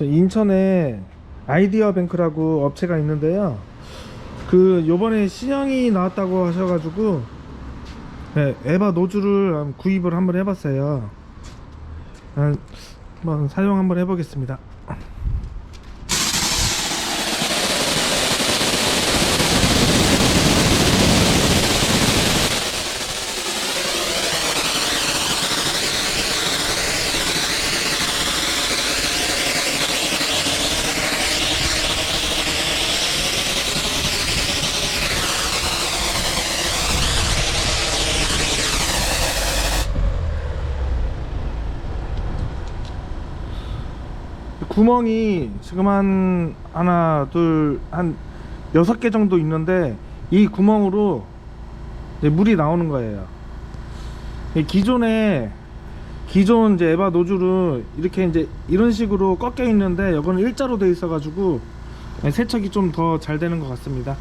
저 인천에 아이디어 뱅크라고 업체가 있는데요. 그 요번에 신형이 나왔다고 하셔가지고 네, 에바 노즐을 구입을 한번 해봤어요. 한- 한번 사용 한번 해보겠습니다. 구멍이 지금 한 하나 둘 한 여섯 개 정도 있는데 이 구멍으로 물이 나오는 거예요. 이 기존에 기존 이제 에바 노즐은 이렇게 이제 이런 식으로 꺾여 있는데 이거는 일자로 돼 있어 가지고 세척이 좀 더 잘 되는 것 같습니다.